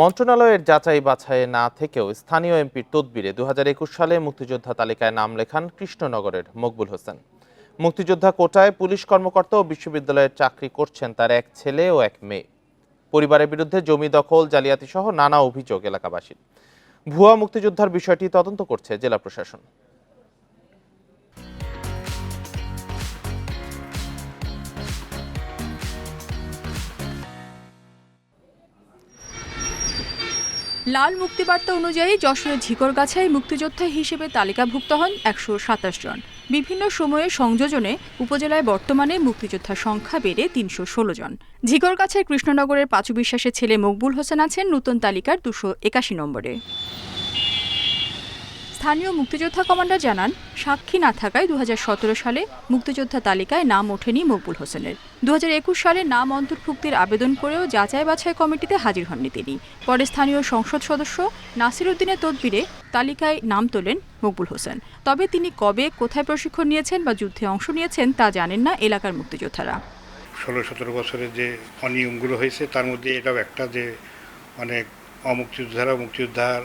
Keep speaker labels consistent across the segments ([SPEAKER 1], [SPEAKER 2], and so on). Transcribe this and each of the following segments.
[SPEAKER 1] মন্ত্রণালয়ের যাচাই বাছাইয়ে না থেকেও স্থানীয় এমপির তদবিরে দু হাজার একুশ সালে মুক্তিযোদ্ধা তালিকায় নাম লেখান কৃষ্ণনগরের মকবুল হোসেন। মুক্তিযোদ্ধা কোটায় পুলিশ কর্মকর্তা ও বিশ্ববিদ্যালয়ের চাকরি করছেন তার এক ছেলে ও এক মেয়ে। পরিবারের বিরুদ্ধে জমি দখল জালিয়াতি সহ নানা অভিযোগ এলাকাবাসীর। ভুয়া মুক্তিযোদ্ধার বিষয়টি তদন্ত করছে জেলা প্রশাসন।
[SPEAKER 2] লাল মুক্তিবার্তা অনুযায়ী যশোরের ঝিকরগাছায় মুক্তিযোদ্ধা হিসেবে তালিকাভুক্ত হন একশো সাতাশ জন। বিভিন্ন সময়ে সংযোজনে উপজেলায় বর্তমানে মুক্তিযোদ্ধার সংখ্যা বেড়ে তিনশো ষোলো জন। ঝিকরগাছায় কৃষ্ণনগরের পাঁচু বিশ্বাসের ছেলে মকবুল হোসেন আছেন, নতুন তালিকার দুশো একাশি নম্বরে। স্থানীয় মুক্তিযোদ্ধা কমান্ডার জানান, সাক্ষী না থাকায় দু হাজার সতেরো সালে মুক্তিযোদ্ধা তালিকায় নাম ওঠেনি মকবুল হোসেনের। দু হাজার একুশ সালে নাম অন্তর্ভুক্তির আবেদন করেও যাচাই বাছাই কমিটিতে হাজির হননি তিনি। পরে স্থানীয় সংসদ সদস্য নাসির উদ্দিনের তদবিরে তালিকায় নাম তোলেন মকবুল হোসেন। তবে তিনি কবে, কোথায় প্রশিক্ষণ নিয়েছেন বা যুদ্ধে অংশ নিয়েছেন তা জানেন না এলাকার মুক্তিযোদ্ধারা।
[SPEAKER 3] ষোলো সতেরো বছরের যে অনিয়মগুলো হয়েছে, তার মধ্যে এটাও একটা যে অনেক অমুক্তিযোদ্ধারা মুক্তিযোদ্ধার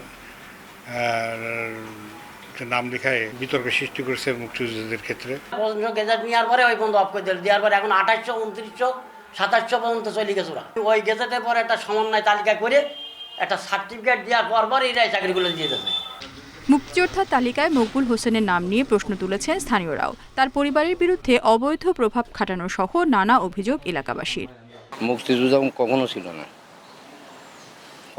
[SPEAKER 3] নাম লেখায় বিতর্ক সৃষ্টি করেছে মুক্তিযোদ্ধাদের ক্ষেত্রে।
[SPEAKER 4] পর্যন্ত গেজেট নেওয়ার পরে ওই পর্যন্ত অফ করে দিল। দেওয়ার পরে এখন আঠাশশো উনত্রিশশো সাতাশশো পর্যন্ত চলে গেছে ওরা। ওই গেজেটের পরে একটা সমন্বয় তালিকা করে একটা সার্টিফিকেট দেওয়ার পর পর এরাই চাকরিগুলো দিয়ে দেবে
[SPEAKER 2] মুক্তিযোদ্ধা তালিকায় মকবুল হোসেনের নাম নিয়ে প্রশ্ন তুলেছেন স্থানীয়রাও। তার পরিবারের বিরুদ্ধে অবৈধ প্রভাব খাটানো সহ নানা অভিযোগ এলাকাবাসীর।
[SPEAKER 5] মুক্তিযোদ্ধা কখনো ছিল না।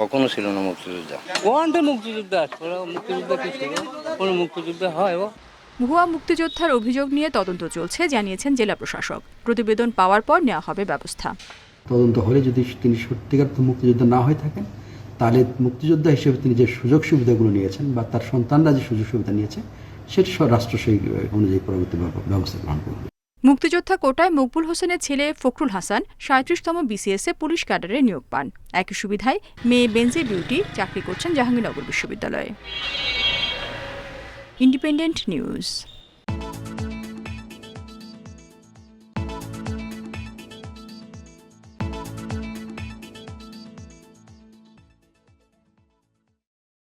[SPEAKER 5] কখনো ছিল না মুক্তিযোদ্ধা।
[SPEAKER 6] কোনটা মুক্তিযোদ্ধা ওরা মুক্তিযুদ্ধ কি ছিল? কোনো মুক্তিযুদ্ধ হয় ও?
[SPEAKER 2] ভুয়া মুক্তিযোদ্ধার অভিযোগ নিয়ে তদন্ত চলছে জানিয়েছেন জেলা প্রশাসক। প্রতিবেদন পাওয়ার পর নেওয়া হবে ব্যবস্থা।
[SPEAKER 7] তদন্ত হলে যদি তিনি সত্যিকার মুক্তিযোদ্ধা না হয়ে থাকেন তাহলে মুক্তিযোদ্ধা হিসেবে তিনি যে সুযোগ সুবিধাগুলো নিয়েছেন বা তার সন্তানরা যে সুযোগ সুবিধা নিয়েছে সেটি সব রাষ্ট্র সেই অনুযায়ী পরবর্তী ব্যবস্থা গ্রহণ করবে।
[SPEAKER 2] মুক্তিযোদ্ধা কোটায় মকবুল হোসেনের ছেলে ফখরুল হাসান সাঁত্রিশতম বিসিএসএ পুলিশ ক্যাডারে নিয়োগ পান। একই সুবিধায় মেয়ে বেঞ্জে বিউটি চাকরি করছেন জাহাঙ্গীরনগর বিশ্ববিদ্যালয়ে। Independent news.